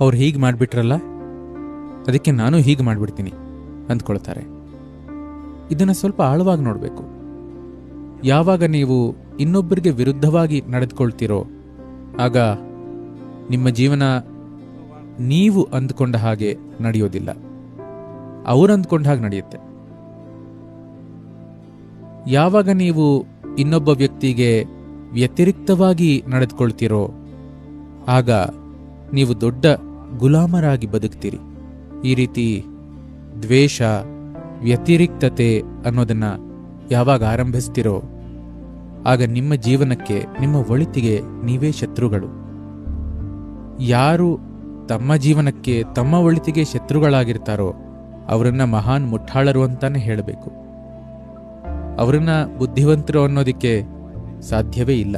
ಅವ್ರು ಹೀಗೆ ಮಾಡಿಬಿಟ್ರಲ್ಲ? ಅದಕ್ಕೆ ನಾನು ಹೀಗೆ ಮಾಡಿಬಿಡ್ತೀನಿ ಅಂದ್ಕೊಳ್ತಾರೆ. ಇದನ್ನು ಸ್ವಲ್ಪ ಆಳವಾಗಿ ನೋಡಬೇಕು. ಯಾವಾಗ ನೀವು ಇನ್ನೊಬ್ಬರಿಗೆ ವಿರುದ್ಧವಾಗಿ ನಡೆದುಕೊಳ್ತೀರೋ, ಆಗ ನಿಮ್ಮ ಜೀವನ ನೀವು ಅಂದ್ಕೊಂಡ ಹಾಗೆ ನಡೆಯೋದಿಲ್ಲ. ಅವ್ರು ಅಂದ್ಕೊಂಡ ಹಾಗೆ ನಡೆಯುತ್ತೆ. ಯಾವಾಗ ನೀವು ಇನ್ನೊಬ್ಬ ವ್ಯಕ್ತಿಗೆ ವ್ಯತಿರಿಕ್ತವಾಗಿ ನಡೆದುಕೊಳ್ತೀರೋ, ಆಗ ನೀವು ದೊಡ್ಡ ಗುಲಾಮರಾಗಿ ಬದುಕ್ತೀರಿ. ಈ ರೀತಿ ದ್ವೇಷ, ವ್ಯತಿರಿಕ್ತತೆ ಅನ್ನೋದನ್ನು ಯಾವಾಗ ಆರಂಭಿಸ್ತಿರೋ, ಆಗ ನಿಮ್ಮ ಜೀವನಕ್ಕೆ, ನಿಮ್ಮ ಒಳಿತಿಗೆ ನೀವೇ ಶತ್ರುಗಳು. ಯಾರು ತಮ್ಮ ಜೀವನಕ್ಕೆ, ತಮ್ಮ ಒಳಿತಿಗೆ ಶತ್ರುಗಳಾಗಿರ್ತಾರೋ, ಅವರನ್ನ ಮಹಾನ್ ಮುಠಾಳರು ಅಂತಾನೆ ಹೇಳಬೇಕು. ಅವರನ್ನ ಬುದ್ಧಿವಂತರು ಅನ್ನೋದಕ್ಕೆ ಸಾಧ್ಯವೇ ಇಲ್ಲ.